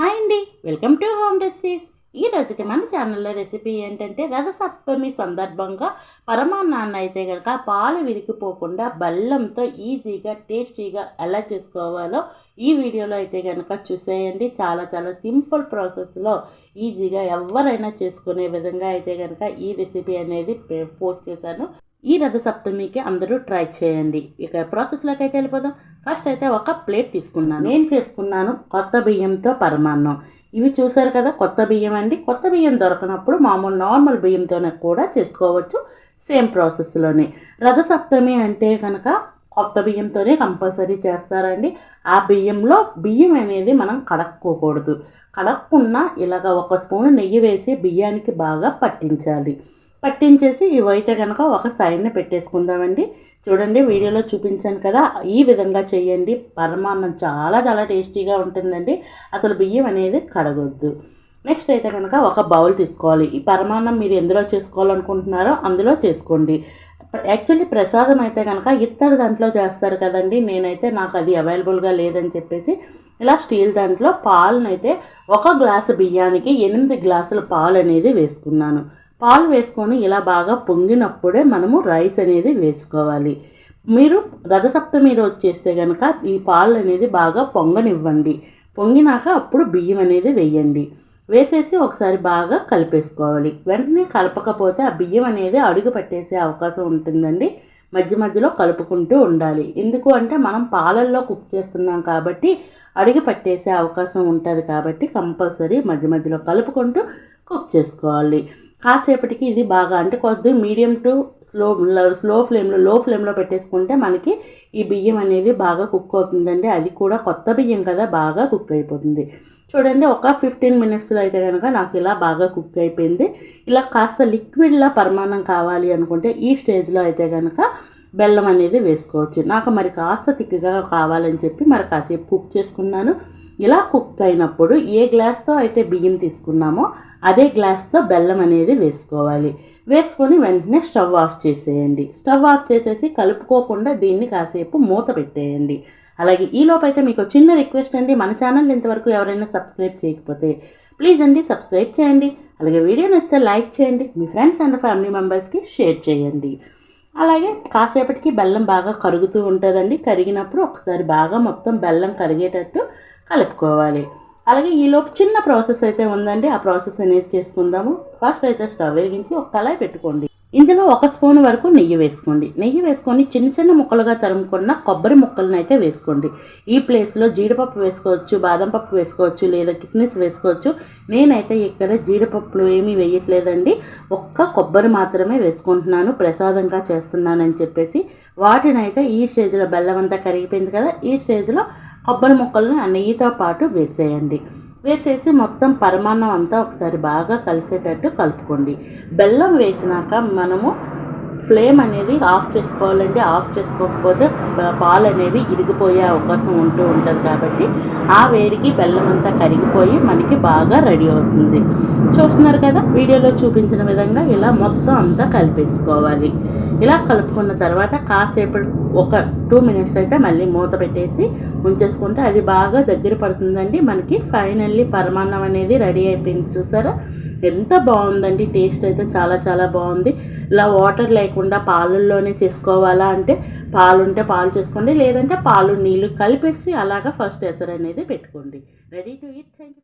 Hi అండి. Welcome to home recipes. ఈ రోజుకి మన ఛానల్లో రెసిపీ ఏంటంటే రథసప్తమి సందర్భంగా పరమాన్నాన్ని అయితే కనుక పాలు విరిగిపోకుండా బెల్లంతో ఈజీగా టేస్టీగా ఎలా చేసుకోవాలో ఈ వీడియోలో అయితే కనుక చూసేయండి. చాలా చాలా సింపుల్ ప్రాసెస్లో ఈజీగా ఎవరైనా చేసుకునే విధంగా అయితే కనుక ఈ రెసిపీ అనేది పోస్ట్ చేశాను. ఈ రథ సప్తమికి అందరూ ట్రై చేయండి. ఇక ప్రాసెస్లోకి అయితే వెళ్ళిపోదాం. ఫస్ట్ అయితే ఒక ప్లేట్ తీసుకున్నాను. నేను చేసుకున్నాను? కొత్త బియ్యంతో పరమాన్నం. ఇవి చూసారు కదా కొత్త బియ్యం అండి. కొత్త బియ్యం దొరకనప్పుడు మామూలు నార్మల్ బియ్యంతోనే కూడా చేసుకోవచ్చు. సేమ్ ప్రాసెస్లోనే రథసప్తమి అంటే కనుక కొత్త బియ్యంతోనే కంపల్సరీ చేస్తారండి. ఆ బియ్యంలో బియ్యం అనేది మనం కడక్కోకూడదు. కడక్కున్న ఇలాగ ఒక స్పూన్ నెయ్యి వేసి బియ్యానికి బాగా పట్టించాలి. పట్టించేసి ఇవైతే కనుక ఒక సైడ్ని పెట్టేసుకుందామండి. చూడండి వీడియోలో చూపించాను కదా ఈ విధంగా చేయండి పరమాన్నం చాలా చాలా టేస్టీగా ఉంటుందండి. అసలు బియ్యం అనేది కడగొద్దు. నెక్స్ట్ అయితే కనుక ఒక బౌల్ తీసుకోవాలి. ఈ పరమాన్నం మీరు ఎందులో చేసుకోవాలనుకుంటున్నారో అందులో చేసుకోండి. యాక్చువల్లీ ప్రసాదం అయితే కనుక ఇత్తడి దాంట్లో చేస్తారు కదండి. నేనైతే నాకు అది అవైలబుల్గా లేదని చెప్పేసి ఇలా స్టీల్ దాంట్లో పాలనైతే ఒక గ్లాసు బియ్యానికి ఎనిమిది గ్లాసుల పాలు అనేది వేసుకున్నాను. పాలు వేసుకొని ఇలా బాగా పొంగినప్పుడే మనము రైస్ అనేది వేసుకోవాలి. మీరు రథసప్తమి రోజు చేస్తే కనుక ఈ పాలు అనేది బాగా పొంగనివ్వండి. పొంగినాక అప్పుడు బియ్యం అనేది వేయండి. వేసేసి ఒకసారి బాగా కలిపేసుకోవాలి. వెంటనే కలపకపోతే ఆ బియ్యం అనేది అడుగు పట్టేసే అవకాశం ఉంటుందండి. మధ్య మధ్యలో కలుపుకుంటూ ఉండాలి. ఎందుకు అంటే మనం పాలల్లో కుక్ చేస్తున్నాం కాబట్టి అడుగు పట్టేసే అవకాశం ఉంటుంది కాబట్టి కంపల్సరీ మధ్య మధ్యలో కలుపుకుంటూ కుక్ చేసుకోవాలి. కాసేపటికి ఇది బాగా అంటే కొద్ది మీడియం టు స్లో స్లో ఫ్లేమ్లో లో ఫ్లేమ్లో పెట్టేసుకుంటే మనకి ఈ బియ్యం అనేది బాగా కుక్ అవుతుందండి. అది కూడా కొత్త బియ్యం కదా బాగా కుక్ అయిపోతుంది. చూడండి ఒక ఫిఫ్టీన్ మినిట్స్లో అయితే కనుక నాకు ఇలా బాగా కుక్ అయిపోయింది. ఇలా కాస్త లిక్విడ్లా పరిమాణం కావాలి అనుకుంటే ఈ స్టేజ్లో అయితే కనుక బెల్లం అనేది వేసుకోవచ్చు. నాకు మరి కాస్త తిక్కుగా కావాలని చెప్పి మరి కాసేపు కుక్ చేసుకున్నాను. ఇలా కుక్ అయినప్పుడు ఏ గ్లాస్తో అయితే బియ్యం తీసుకున్నామో అదే గ్లాస్తో బెల్లం అనేది వేసుకోవాలి. వేసుకొని వెంటనే స్టవ్ ఆఫ్ చేసేయండి. స్టవ్ ఆఫ్ చేసేసి కలుపుకోకుండా దీన్ని కాసేపు మూత పెట్టేయండి. అలాగే ఈలోపు అయితే మీకు చిన్న రిక్వెస్ట్ అండి. మన ఛానల్ ఇంతవరకు ఎవరైనా సబ్స్క్రైబ్ చేయకపోతే ప్లీజ్ అండి సబ్స్క్రైబ్ చేయండి. అలాగే వీడియో నచ్చితే లైక్ చేయండి. మీ ఫ్రెండ్స్ అండ్ ఫ్యామిలీ మెంబర్స్కి షేర్ చేయండి. అలాగే కాసేపటికి బెల్లం బాగా కరుగుతూ ఉంటుందండి. కరిగినప్పుడు ఒకసారి బాగా మొత్తం బెల్లం కరిగేటట్టు కలుపుకోవాలి. అలాగే ఈలోపు చిన్న ప్రాసెస్ అయితే ఉందండి. ఆ ప్రాసెస్ అనేది చేసుకుందాము. ఫస్ట్ అయితే స్టవ్ వెలిగించి ఒక కళాయి పెట్టుకోండి. ఇందులో ఒక స్పూన్ వరకు నెయ్యి వేసుకోండి. నెయ్యి వేసుకొని చిన్న చిన్న ముక్కలుగా తరుముకున్న కొబ్బరి ముక్కలను అయితే వేసుకోండి. ఈ ప్లేస్లో జీడిపప్పు వేసుకోవచ్చు బాదం పప్పు వేసుకోవచ్చు లేదా కిస్మిస్ వేసుకోవచ్చు. నేనైతే ఇక్కడ జీడిపప్పులు ఏమీ వేయట్లేదండి. ఒక్క కొబ్బరి మాత్రమే వేసుకుంటున్నాను. ప్రసాదంగా చేస్తున్నానని చెప్పేసి. వాటినైతే ఈ స్టేజ్లో బెల్లం అంతా కరిగిపోయింది కదా ఈ స్టేజ్లో కొబ్బరి ముక్కలను ఆ నెయ్యితో పాటు వేసేయండి. వేసేసి మొత్తం పరమాన్నం అంతా ఒకసారి బాగా కలిసేటట్టు కలుపుకోండి. బెల్లం వేసినాక మనము ఫ్లేమ్ అనేది ఆఫ్ చేసుకోవాలండి. ఆఫ్ చేసుకోకపోతే పాలు అనేవి ఇరిగిపోయే అవకాశం ఉంటూ ఉంటుంది కాబట్టి ఆ వేడికి బెల్లం అంతా కరిగిపోయి మనకి బాగా రెడీ అవుతుంది. చూస్తున్నారు కదా వీడియోలో చూపించిన విధంగా ఇలా మొత్తం అంతా కలిపేసుకోవాలి. ఇలా కలుపుకున్న తర్వాత కాసేపు ఒక టూ మినిట్స్ అయితే మళ్ళీ మూత పెట్టేసి ఉంచేసుకుంటే అది బాగా దగ్గర పడుతుందండి. మనకి ఫైనల్లీ పరమాన్నం అనేది రెడీ అయిపోయింది. చూసారా? ఎంత బాగుందండి టేస్ట్ అయితే చాలా చాలా బాగుంది. ఇలా వాటర్ లేకుండా పాలల్లోనే చేసుకోవాలా అంటే పాలు ఉంటే పాలు చేసుకోండి లేదంటే పాలు నీళ్ళు కలిపేసి అలాగా ఫస్ట్ ఎసరు అనేది పెట్టుకోండి. Ready to it thank you